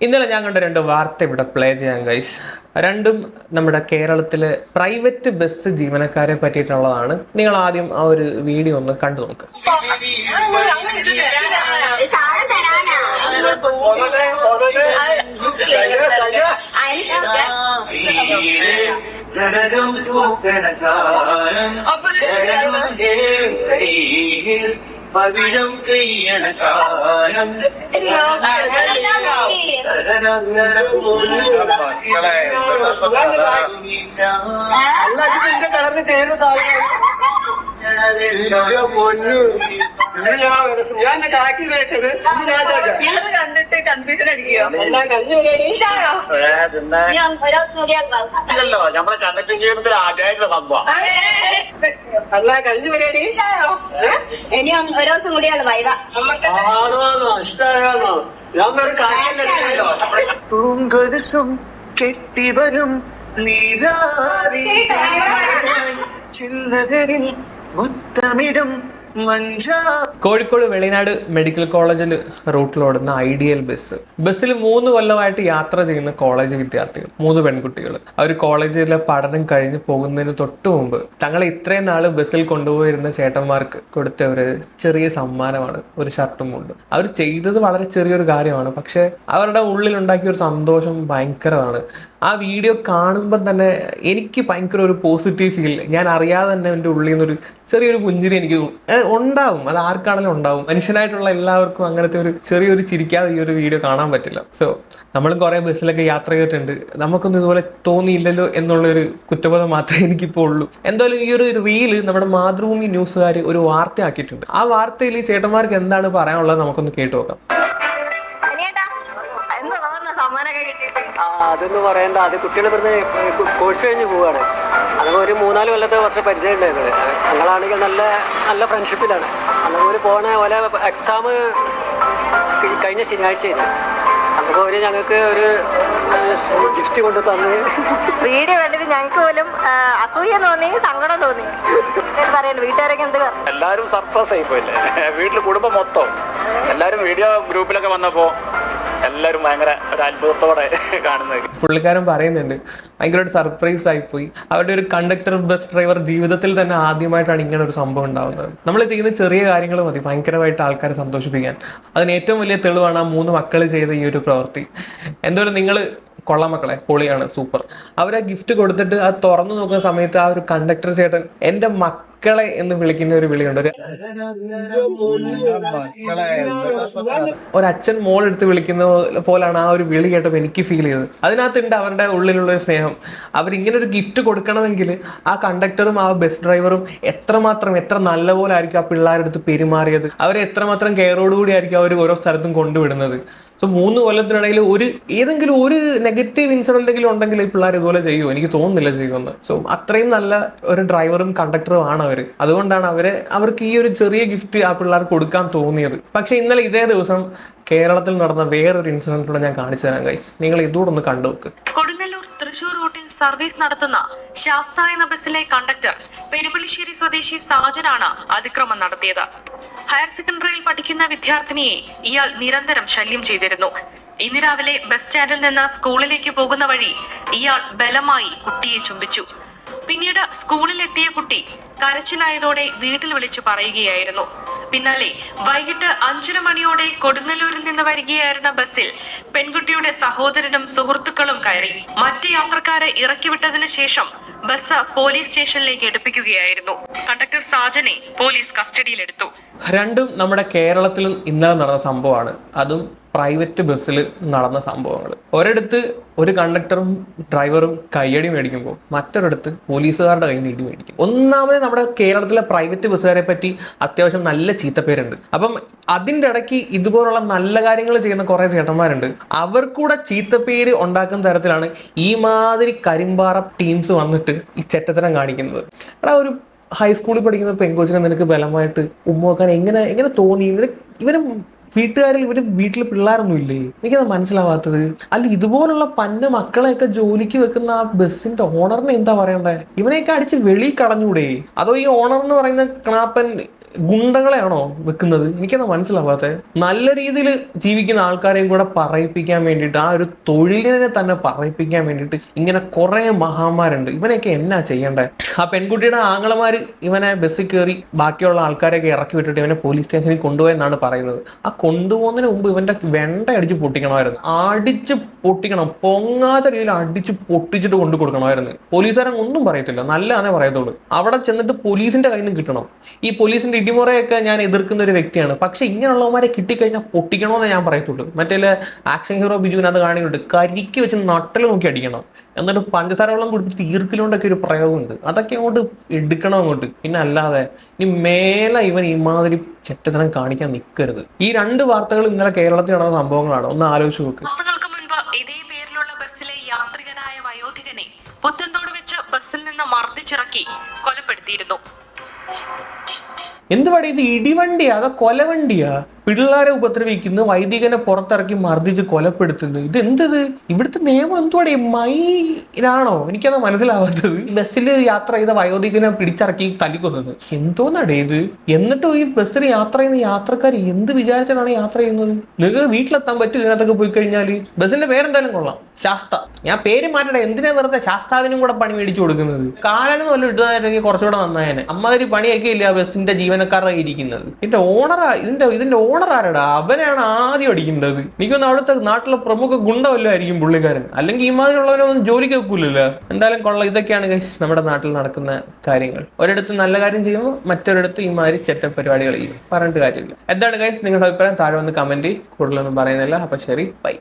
ഇന്നലെ ഞാൻ കണ്ട രണ്ട് വാർത്ത ഇവിടെ പ്ലേ ചെയ്യാൻ ഗൈസ് രണ്ടും നമ്മുടെ കേരളത്തിലെ പ്രൈവറ്റ് ബസ് ജീവനക്കാരെ പറ്റിയിട്ടുള്ളതാണ്. നിങ്ങൾ ആദ്യം ആ ഒരു വീഡിയോ ഒന്ന് കണ്ടു നോക്ക്. സാധനം പവിഴം കളറിന് ചേരുന്ന സാധനം പൊന്നു ഞാൻ കാക്കി കേട്ടത് കണ്ടിട്ട് കൺഫ്യൂഷൻ അടിക്കുകയോ ഇല്ലല്ലോ നമ്മളെ കണ്ടിട്ട് ചെയ്യുന്നതിൽ ആദ്യമായിട്ടുള്ള സംഭവം അല്ല കഞ്ഞി പരിപാടി ഇനി ഒരു ദിവസം കൂടിയാണ് പൂങ്കൊലുസും കെട്ടിവരും നീരാറി ചില്ലകരിൽ മുത്തമിടും കോഴിക്കോട് വെളിനാട് മെഡിക്കൽ കോളേജിൽ റൂട്ടിലോടുന്ന ഐഡിയൽ ബസ്. ബസ്സിൽ മൂന്ന് കൊല്ലമായിട്ട് യാത്ര ചെയ്യുന്ന കോളേജ് വിദ്യാർത്ഥികൾ മൂന്ന് പെൺകുട്ടികൾ. അവർ കോളേജിലെ പഠനം കഴിഞ്ഞ് പോകുന്നതിന് തൊട്ട് മുമ്പ് തങ്ങളെ ഇത്രയും നാൾ ബസ്സിൽ കൊണ്ടുപോയിരുന്ന ചേട്ടന്മാർക്ക് കൊടുത്ത ഒരു ചെറിയ സമ്മാനമാണ് ഒരു ഷർട്ടും കൊണ്ട്. അവർ ചെയ്തത് വളരെ ചെറിയൊരു കാര്യമാണ് പക്ഷെ അവരുടെ ഉള്ളിൽ ഉണ്ടാക്കിയ ഒരു സന്തോഷം ഭയങ്കരമാണ്. ആ വീഡിയോ കാണുമ്പോൾ തന്നെ എനിക്ക് ഭയങ്കര ഒരു പോസിറ്റീവ് ഫീൽ ഞാൻ അറിയാതെ തന്നെ എന്റെ ഉള്ളിൽ നിന്നൊരു ചെറിയൊരു പുഞ്ചിരി എനിക്ക് ഉണ്ടാവും. അത് ആർക്കാണെങ്കിലും ഉണ്ടാവും. മനുഷ്യനായിട്ടുള്ള എല്ലാവർക്കും അങ്ങനത്തെ ഒരു ചെറിയൊരു ചിരിക്കാതെ ഈ ഒരു വീഡിയോ കാണാൻ പറ്റില്ല. സോ നമ്മളും കുറേ ബസ്സിലൊക്കെ യാത്ര ചെയ്തിട്ടുണ്ട്. നമുക്കൊന്നും ഇതുപോലെ തോന്നിയില്ലല്ലോ എന്നുള്ളൊരു കുറ്റബോധം മാത്രമേ എനിക്കിപ്പോൾ ഉള്ളൂ. എന്തായാലും ഈ ഒരു റീൽ നമ്മുടെ മാതൃഭൂമി ന്യൂസുകാർ ഒരു വാർത്ത ആക്കിയിട്ടുണ്ട് ആ വാർത്തയിൽ ഈ ചേട്ടന്മാർക്ക് എന്താണ് പറയാനുള്ളത് നമുക്കൊന്ന് കേട്ടു നോക്കാം. അതൊന്നും പറയണ്ട. അത് കുട്ടികളെ ഇവിടുന്ന് കോഴ്സ് കഴിഞ്ഞ് പോവാണ്. അതുപോലെ ഒരു മൂന്നാൽ കൊല്ലത്തെ വർഷം പരിചയം ഉണ്ടായിരുന്നത് ഞങ്ങളാണെങ്കിൽ നല്ല നല്ല ഫ്രണ്ട്ഷിപ്പിലാണ് അതുപോലെ പോണ പോലെ എക്സാം കഴിഞ്ഞ ശനിയാഴ്ചയായിരുന്നു. അപ്പോൾ ഒരു ഞങ്ങൾക്ക് ഒരു ഗിഫ്റ്റ് കൊണ്ട് തന്ന്. വീഡിയോ കണ്ടിട്ട് ഞങ്ങൾക്ക് പോലും അസൂയ തോന്നി സങ്കടം തോന്നി. പറയണ്ട വീട്ടുകാരൊക്കെ എന്ത് എല്ലാവരും സർപ്രൈസ് ആയിപ്പോയില്ലേ? വീട്ടിൽ കുടുംബം മൊത്തം. എല്ലാവരും വീഡിയോ ഗ്രൂപ്പിലൊക്കെ വന്നപ്പോ എല്ലാവരും ഭയങ്കര ഒരു അത്ഭുതത്തോടെ കാണുന്നത്. പുള്ളിക്കാരൻ പറയുന്നുണ്ട് ഭയങ്കര ഒരു സർപ്രൈസ് ആയിപ്പോയി അവരുടെ ഒരു കണ്ടക്ടർ ബസ് ഡ്രൈവർ ജീവിതത്തിൽ തന്നെ ആദ്യമായിട്ടാണ് ഇങ്ങനെ ഒരു സംഭവം ഉണ്ടാവുന്നത്. നമ്മൾ ചെയ്യുന്ന ചെറിയ കാര്യങ്ങൾ മതി. ഭയങ്കരമായിട്ട് ആൾക്കാരെ സന്തോഷിപ്പിക്കാൻ. അതിന് ഏറ്റവും വലിയ തെളിവാണ് ആ മൂന്ന് മക്കൾ ചെയ്ത ഈ ഒരു പ്രവൃത്തി. എന്തായാലും നിങ്ങൾ കൊള്ള മക്കളെ. പൊളിയാണ്. സൂപ്പർ. അവരെ ഗിഫ്റ്റ് കൊടുത്തിട്ട് അത് തുറന്നു നോക്കുന്ന സമയത്ത് ആ ഒരു കണ്ടക്ടർ ചേട്ടൻ എന്റെ മക്കളെ എന്ന് വിളിക്കുന്ന ഒരു വിളിയുണ്ട്. ഒരു ഒരച്ഛൻ മോൾ എടുത്ത് വിളിക്കുന്ന പോലാണ് ആ ഒരു വിളി കേട്ടപ്പോൾ എനിക്ക് ഫീൽ ചെയ്തത്. അതിനകത്തുണ്ട് അവരുടെ ഉള്ളിലുള്ള ഒരു സ്നേഹം. അവരിങ്ങനെ ഒരു ഗിഫ്റ്റ് കൊടുക്കണമെങ്കിൽ ആ കണ്ടക്ടറും ആ ബസ് ഡ്രൈവറും എത്രമാത്രം എത്ര നല്ല പോലെ ആയിരിക്കും ആ പിള്ളേരുടെ അടുത്ത് പെരുമാറിയത്. അവരെ എത്രമാത്രം കെയറോടുകൂടി ആയിരിക്കും അവർ ഓരോ സ്ഥലത്തും കൊണ്ടുവിടുന്നത്. സോ മൂന്ന് കൊല്ലത്തിനിടയിൽ ഒരു ഏതെങ്കിലും ഒരു നെഗറ്റീവ് ഇൻസിഡന്റ് എങ്കിലും ഉണ്ടെങ്കിൽ ഈ പിള്ളേർ ഇതുപോലെ ചെയ്യുമോ എനിക്ക് തോന്നുന്നില്ല ചെയ്യുമെന്ന് സോ അത്രയും നല്ല ഒരു ഡ്രൈവറും കണ്ടക്ടറും ആണ് അവർ അതുകൊണ്ടാണ് അവരെ അവർക്ക് ഈ ഒരു ചെറിയ ഗിഫ്റ്റ് ആ പിള്ളേർക്ക് കൊടുക്കാൻ തോന്നിയത്. പക്ഷെ ഇന്നലെ ഇതേ ദിവസം കേരളത്തിൽ നടന്ന വേറൊരു ഇൻസിഡന്റ് കൂടെ ഞാൻ കാണിച്ചു തരാം ഗൈസ് നിങ്ങൾ ഇതുകൂടെ ഒന്ന് കണ്ടു നോക്ക്. കൊടുങ്ങല്ലൂർ തൃശൂർ റൂട്ടിൽ സർവീസ് നടത്തുന്ന ശാസ്ത എന്ന ബസ്സിലെ കണ്ടക്ടർ പെരുമ്പളിശ്ശേരി സ്വദേശി സാജനാണ് അതിക്രമം നടത്തിയത്. ഹയർ സെക്കൻഡറിയിൽ പഠിക്കുന്ന വിദ്യാർത്ഥിനിയെ ഇയാൾ നിരന്തരം ശല്യം ചെയ്തിരുന്നു. ഇന്ന് രാവിലെ ബസ് സ്റ്റാൻഡിൽ നിന്ന് സ്കൂളിലേക്ക് പോകുന്ന വഴി ഇയാൾ ബലമായി കുട്ടിയെ ചുംബിച്ചു. പിന്നീട് സ്കൂളിലെത്തിയ കുട്ടി കരച്ചിലായതോടെ വീട്ടിൽ വിളിച്ചു പറയുകയായിരുന്നു. പിന്നാലെ വൈകിട്ട് അഞ്ചര മണിയോടെ കൊടുങ്ങല്ലൂരിൽ നിന്ന് വരികയായിരുന്ന ബസ്സിൽ പെൺകുട്ടിയുടെ സഹോദരനും സുഹൃത്തുക്കളും കയറി. മറ്റ് യാത്രക്കാരെ ഇറക്കിവിട്ടതിനു ശേഷം ബസ് പോലീസ് സ്റ്റേഷനിലേക്ക് എടുപ്പിക്കുകയായിരുന്നു. കണ്ടക്ടർ സാജനെ പോലീസ് കസ്റ്റഡിയിലെടുത്തു. രണ്ടും നമ്മുടെ കേരളത്തിൽ ഇന്നലെ നടന്ന സംഭവമാണ്. അതും പ്രൈവറ്റ് ബസ്സിൽ നടന്ന സംഭവങ്ങൾ. ഒരിടത്ത് ഒരു കണ്ടക്ടറും ഡ്രൈവറും കയ്യടി മേടിക്കുമ്പോൾ മറ്റൊരിടത്ത് പോലീസുകാരുടെ കയ്യിൽ ഇടി മേടിക്കും. ഒന്നാമത് നമ്മുടെ കേരളത്തിലെ പ്രൈവറ്റ് ബസ്സുകാരെ പറ്റി അത്യാവശ്യം നല്ല ചീത്തപ്പേരുണ്ട്. അപ്പം അതിന്റെ ഇടയ്ക്ക് ഇതുപോലുള്ള നല്ല കാര്യങ്ങൾ ചെയ്യുന്ന കുറേ ചേട്ടന്മാരുണ്ട്. അവർക്കൂടെ ചീത്തപ്പേര് ഉണ്ടാക്കുന്ന തരത്തിലാണ് ഈ മാതിരി കരിമ്പാറ ടീംസ് വന്നിട്ട് ഈ ചെറ്റത്തരം കാണിക്കുന്നത്. എടാ ഒരു ഹൈസ്കൂളിൽ പഠിക്കുന്ന പെങ്കോച്ചിനെ നിനക്ക് ബലമായിട്ട് ഉമ്മ വെക്കാൻ എങ്ങനെ എങ്ങനെ തോന്നി? നിനക്ക് വീട്ടുകാരിൽ ഇവർ വീട്ടിൽ പിള്ളേരൊന്നും ഇല്ലേ എനിക്കത് മനസ്സിലാവാത്തത്. അല്ല ഇതുപോലുള്ള പന്ന മക്കളെയൊക്കെ ജോലിക്ക് വെക്കുന്ന ആ ബസ്സിന്റെ ഓണറിനെ എന്താ പറയണ്ടേ? ഇവനെയൊക്കെ അടിച്ച് വെളി കളഞ്ഞൂടെ? അതോ ഈ ഓണർ എന്ന് പറയുന്ന ക്ലാപ്പൻ ഗുണ്ടകളെയാണോ വെക്കുന്നത്? എനിക്കത് മനസ്സിലാവാത്തെ നല്ല രീതിയിൽ ജീവിക്കുന്ന ആൾക്കാരെയും കൂടെ പറയിപ്പിക്കാൻ വേണ്ടിയിട്ട് ആ ഒരു തൊഴിലിനെ തന്നെ പറയിപ്പിക്കാൻ വേണ്ടിയിട്ട് ഇങ്ങനെ കുറെ മഹാന്മാരുണ്ട്. ഇവനെയൊക്കെ എന്നാ ചെയ്യണ്ടേ? ആ പെൺകുട്ടിയുടെ ആങ്ങളമാര് ഇവനെ ബസ്സിൽ കയറി ബാക്കിയുള്ള ആൾക്കാരെയൊക്കെ ഇറക്കി വിട്ടിട്ട് ഇവനെ പോലീസ് സ്റ്റേഷനിൽ കൊണ്ടുപോയെന്നാണ് പറയുന്നത്. ആ കൊണ്ടുപോകുന്നതിന് മുമ്പ് ഇവന്റെ വെണ്ട അടിച്ച് പൊട്ടിക്കണമായിരുന്നു. അടിച്ച് പൊട്ടിക്കണം. പൊങ്ങാത്ത രീതിയിൽ അടിച്ച് പൊട്ടിച്ചിട്ട് കൊണ്ടു കൊടുക്കണമായിരുന്നു. പോലീസുകാരൻ ഒന്നും പറയത്തില്ല. നല്ലതാണേ പറയത്തുള്ളൂ. അവിടെ ചെന്നിട്ട് പോലീസിന്റെ കയ്യിൽ നിന്ന് കിട്ടണം. ഈ പോലീസിന്റെ ഇടിമുറയൊക്കെ ഞാൻ എതിർക്കുന്ന ഒരു വ്യക്തിയാണ്. പക്ഷെ ഇങ്ങനെയുള്ളവന്മാരെ കിട്ടിക്കഴിഞ്ഞാൽ പൊട്ടിക്കണമെന്ന് ഞാൻ പറയത്തുള്ളൂ. മറ്റേ ആക്ഷൻ ഹീറോ ബിജുവിനകത്ത് കാണിക്കുന്നുണ്ട് കരിക്ക് വെച്ച് നട്ടൽ നോക്കി അടിക്കണം. എന്നിട്ട് പഞ്ചസാര വെള്ളം കുടിപ്പിച്ച് തീർക്കലുകൊണ്ടൊക്കെ ഒരു പ്രയോഗമുണ്ട്. അതൊക്കെ അങ്ങോട്ട് എടുക്കണം അങ്ങോട്ട്. പിന്നെ അല്ലാതെ ഇനി മേലെ ഇവൻ ഇമാതിരി ചെറ്റത്തനം കാണിക്കാൻ നിൽക്കരുത് ഈ രണ്ട് വാർത്തകൾ ഇന്നലെ കേരളത്തിൽ നടന്ന സംഭവങ്ങളാണ്. ഒന്ന് ആലോചിച്ച് നോക്ക്. മാസങ്ങൾക്ക് മുൻപ് ഇതേ പേരിലുള്ള ബസ്സിലെ വയോധികനെ പുത്തൻതോട് വെച്ച് ബസ്സിൽ നിന്ന് മർദ്ദിച്ചിറക്കി കൊലപ്പെടുത്തിയിരുന്നു. എന്തുവാടി ഇത് ഇടിവണ്ടിയാ? അതോ കൊലവണ്ടിയാ? പിള്ളേരെ ഉപദ്രവിക്കുന്നു വൈദികനെ പുറത്തിറക്കി മർദ്ദിച്ച് കൊലപ്പെടുത്തുന്നു. ഇത് എന്തത് ഇവിടുത്തെ നിയമം എന്തുവാടി? മൈനാണോ എനിക്കത് മനസ്സിലാവാത്തത്. ബസ്സിൽ യാത്ര ചെയ്ത വയോധികനെ പിടിച്ചിറക്കി തല്ലിക്കൊന്നത്. എന്തോന്നാടേ ഇത്? എന്നിട്ടും ഈ ബസ്സിൽ യാത്ര ചെയ്യുന്ന യാത്രക്കാർ എന്ത് വിചാരിച്ചാണ് യാത്ര ചെയ്യുന്നത്? നിങ്ങൾക്ക് വീട്ടിലെത്താൻ പറ്റും ഇതിനകത്തൊക്കെ പോയി കഴിഞ്ഞാൽ ബസ്സിന്റെ പേരെന്തായാലും കൊള്ളാം. ശാസ്ത. ഞാൻ പേര് മാറ്റട്ടെ. എന്തിനാ വെറുതെ ശാസ്താവിനും കൂടെ പണി മേടിച്ചു കൊടുക്കുന്നത്? കാലനും വല്ല ഇട്ടതായിരുന്നെങ്കിൽ കുറച്ചുകൂടെ നന്നായേനെ. അമ്മാതിരി പണിയൊക്കെ ഇല്ല ബസ്സിന്റെ ജീവനക്കാരുടെ ഇരിക്കുന്നത്? ഇതിന്റെ ഓണറാ ഇതിന്റെ ഇതിന്റെ ഓണർ ആരടാ? അവനാണ് ആദ്യം അടിക്കേണ്ടത്. എനിക്കൊന്ന് അവിടുത്തെ നാട്ടിലെ പ്രമുഖ ഗുണ്ടവല്ലായിരിക്കും പുള്ളിക്കാരൻ. അല്ലെങ്കിൽ ഈ മാതിരിയുള്ളവരൊന്നും ജോലിക്ക് വെക്കൂലല്ലോ. എന്തായാലും കൊള്ള ഇതൊക്കെയാണ് നമ്മുടെ നാട്ടിൽ നടക്കുന്ന കാര്യങ്ങൾ. ഒരിടത്ത് നല്ല കാര്യം ചെയ്യുമ്പോൾ മറ്റൊരിടത്ത് ഈ മാതിരി ചെറ്റ പരിപാടികൾ ചെയ്യും. പറഞ്ഞിട്ട് കാര്യമില്ല. എന്താണ് ഗൈസ് നിങ്ങളുടെ അഭിപ്രായം? താഴെ വന്ന് കമന്റ് കൂടുതലൊന്നും പറയുന്നില്ല. അപ്പൊ ശരി ബൈ